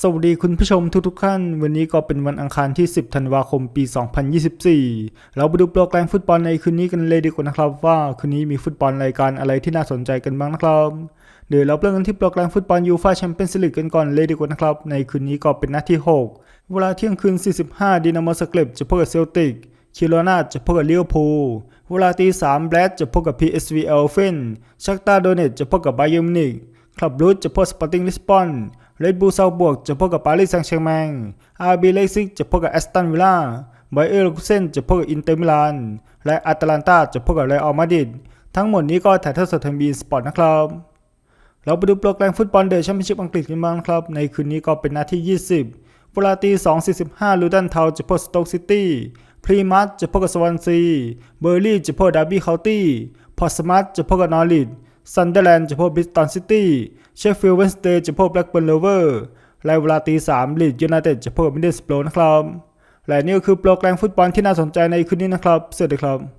สวัสดีคุณผู้ชมทุกๆท่าน วันนี้ก็เป็นวันอังคารที่ 10 ธันวาคม ปี 2024 เราไปดูโปรแกรมฟุตบอลในคืนนี้กันเลยดีกว่านะครับ ว่าคืนนี้มีฟุตบอลรายการอะไรที่น่าสนใจกันบ้างนะครับ เดี๋ยวเราเริ่มกันที่โปรแกรมฟุตบอลยูฟ่าแชมเปี้ยนส์ลีกกันก่อนเลยดีกว่านะครับ ในคืนนี้ก็เป็นนัดที่ 6 เวลาเที่ยงคืน 45 ดินาโมสเกรบจะพบกับเซลติกคิโรนาจะพบกับลิเวอร์พูลเวลาตี3แบรดจะพบกับ PSV เอลเฟนชักตาโดเนตจะพบกับไบเยอร์มินิกคลับรูทจะพบสปอร์ติ้งลิสบอน เรดบูลซาบวกจะพบกับปารีสแซงต์แชร์แมงอาร์บีเลซิกจะพบกับแอสตันวิลล่าไบเออร์ลูเซนจะพบกับอินเตอร์มิลาน และอาตแลนตาจะพบกับเรอัลมาดริด ทั้งหมดนี้ก็ถ่ายทอดสดทางบีนสปอร์ตนะครับ เราไปดูโปรแกรมฟุตบอลเดย์แชมเปี้ยนชิพอังกฤษกันบ้างครับ ในคืนนี้ก็เป็นนัดที่ 20เวลาตี2.45ลูดันเทาจะพบสโต๊กซิตี้ พรีมัสจะพบกับสวอนซี เบอร์ลี่จะพบกับดาร์บี้เคาน์ตี้ พอร์สมัตจะพบกับนอริท ซันเดอร์แลนด์จะพบบิสตันซิตี้ เชฟฟิลด์เวนสเตย์จะพบแบล็กเบิร์นเลเวอร์และเวลาตีสามลีดยูไนเต็ดจะพบกับมิดเดิลสโปรนะครับ และนี่ก็คือโปรแกรมฟุตบอลที่น่าสนใจในคืนนี้นะครับ สวัสดีครับ